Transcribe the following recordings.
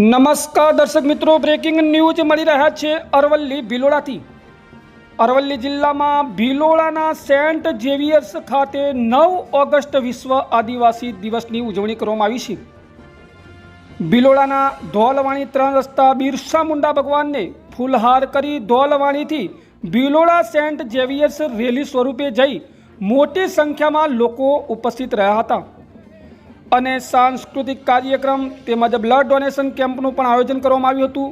નમસ્કાર દર્શક મિત્રો બ્રેકિંગ ન્યૂઝ મળી રહ્યા છે અરવલ્લી ભિલોડાથી. અરવલ્લી જિલ્લામાં ભિલોડાના સેન્ટ ઝેવિયર્સ ખાતે નવ ઓગસ્ટ વિશ્વ આદિવાસી દિવસની ઉજવણી કરવામાં આવી છે. ભિલોડાના ધોલવાણી ત્રણ રસ્તા બિરસા મુંડા ભગવાનને ફૂલહાર કરી ધોલવાણીથી ભિલોડા સેન્ટ ઝેવિયર્સ રેલી સ્વરૂપે જઈ મોટી સંખ્યામાં લોકો ઉપસ્થિત રહ્યા હતા. અને સાંસ્કૃતિક કાર્યક્રમ તેમજ બ્લડ ડોનેશન કેમ્પનું પણ આયોજન કરવામાં આવ્યું હતું.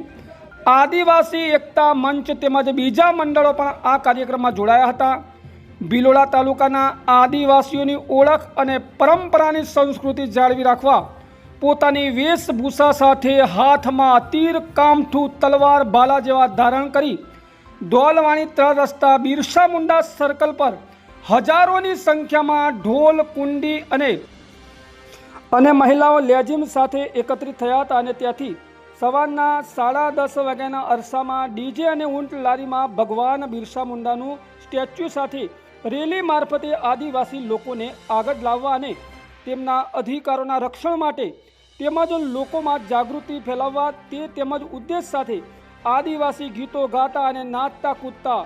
આદિવાસી એકતા મંચ તેમજ બીજા મંડળો પણ આ કાર્યક્રમમાં જોડાયા હતા. ભિલોડા તાલુકાના આદિવાસીઓની ઓળખ અને પરંપરાની સંસ્કૃતિ જાળવી રાખવા પોતાની વેશભૂષા સાથે હાથમાં તીર, કામઠું, તલવાર ભાલા જેવા ધારણ કરી દોલવાણી ત્રણ રસ્તા બિરસા મુંડા સર્કલ પર હજારોની સંખ્યામાં ઢોલ, કુંડી અને અને મહિલાઓ લેજીમ સાથે એકત્રિત થયા હતા અને ત્યાંથી સવારના સાડા દસ વાગ્યાના અરસામાં ડીજે અને ઊંટ લારીમાં ભગવાન બિરસા મુંડાનું સ્ટેચ્યુ સાથે રેલી મારફતે આદિવાસી લોકોને આગળ લાવવા અને તેમના અધિકારોના રક્ષણ માટે તેમજ લોકોમાં જાગૃતિ ફેલાવવા તે તેમજ ઉદ્દેશ સાથે આદિવાસી ગીતો ગાતા અને નાચતા કૂદતા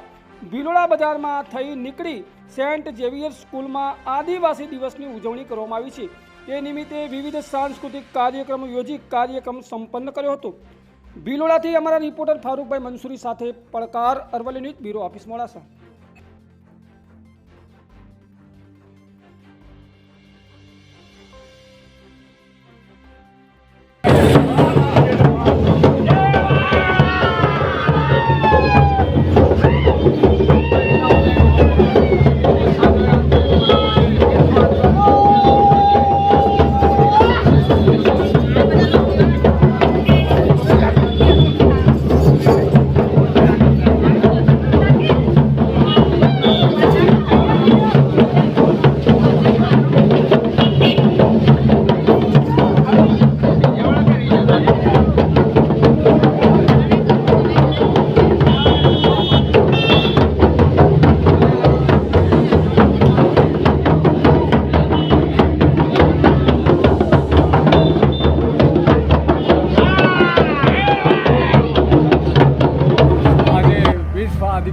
ભીલોડા બજારમાં થઈ નીકળી સેન્ટ ઝેવિયર સ્કૂલમાં આદિવાસી દિવસની ઉજવણી કરવામાં આવી છે. તે નિમિત્તે વિવિધ સાંસ્કૃતિક કાર્યક્રમો યોજી કાર્યક્રમ સંપન્ન કર્યો હતો. ભિલોડાથી અમારા રિપોર્ટર ફારૂકભાઈ મંસૂરી સાથે પડકાર Aravalli news bureau office Modasa.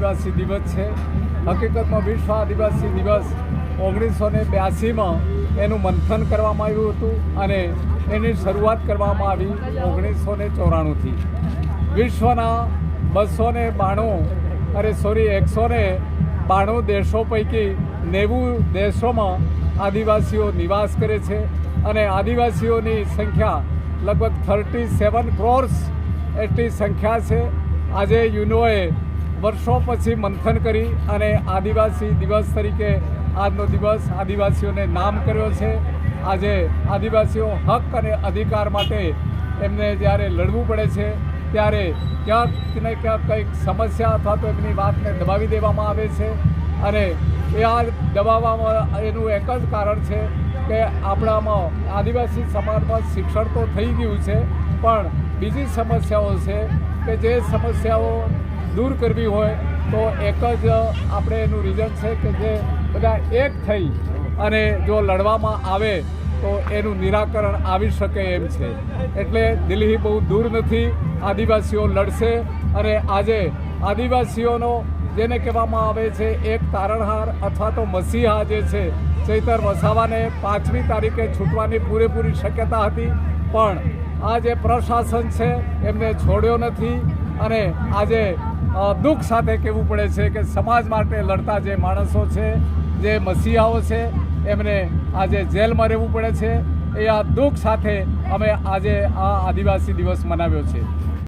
Adivasi દિવસ છે. હકીકતમાં વિશ્વ આદિવાસી દિવસ ઓગણીસો ને બ્યાસીમાં એનું મંથન કરવામાં આવ્યું હતું અને એની શરૂઆત કરવામાં આવી ઓગણીસો ને ચોરાણુંથી. વિશ્વના બસો ને બાણું, અરે સોરી એકસો ને બાણું દેશો પૈકી નેવું દેશોમાં આદિવાસીઓ નિવાસ કરે છે અને આદિવાસીઓની સંખ્યા લગભગ થર્ટી સેવન ક્રોર્સ એટલી સંખ્યા છે. આજે યુનોએ વર્ષો પછી મંથન કરી અને આદિવાસી દિવસ તરીકે આજનો દિવસ આદિવાસીઓને નામ કર્યો છે. આજે આદિવાસીઓ હક અને અધિકાર માટે એમને જ્યારે લડવું પડે છે, ત્યારે ક્યાંક ને ક્યાંક કંઈક સમસ્યા અથવા તો એમની વાતને દબાવી દેવામાં આવે છે અને એ આ દબાવવામાં એનું એક જ કારણ છે કે આપણામાં આદિવાસી સમાજમાં શિક્ષણ તો થઈ ગયું છે, પણ બીજી સમસ્યાઓ છે કે જે સમસ્યાઓ દૂર કરવી હોય તો એક જ આપણે એનું રીઝન છે કે જે બધા એક થઈ અને જો લડવામાં આવે તો એનું નિરાકરણ આવી શકે એમ છે. એટલે દિલ્હી બહુ દૂર નથી, આદિવાસીઓ લડશે અને આજે આદિવાસીઓનો જેને કહેવામાં આવે છે એક તારણહાર અથવા તો મસીહા જે છે, ચૈતર વસાવાને પાંચમી તારીખે છૂટવાની પૂરેપૂરી શક્યતા હતી. પણ આ જે પ્રશાસન છે, એમને છોડ્યો નથી અને આજે દુઃખ સાથે કહેવું પડે છે કે સમાજ માટે લડતા જે માણસો છે, જે મસીહાઓ છે, એમને આજે જેલમાં રહેવું પડે છે. એ આ દુઃખ સાથે અમે આજે આ આદિવાસી દિવસ મનાવ્યો છે.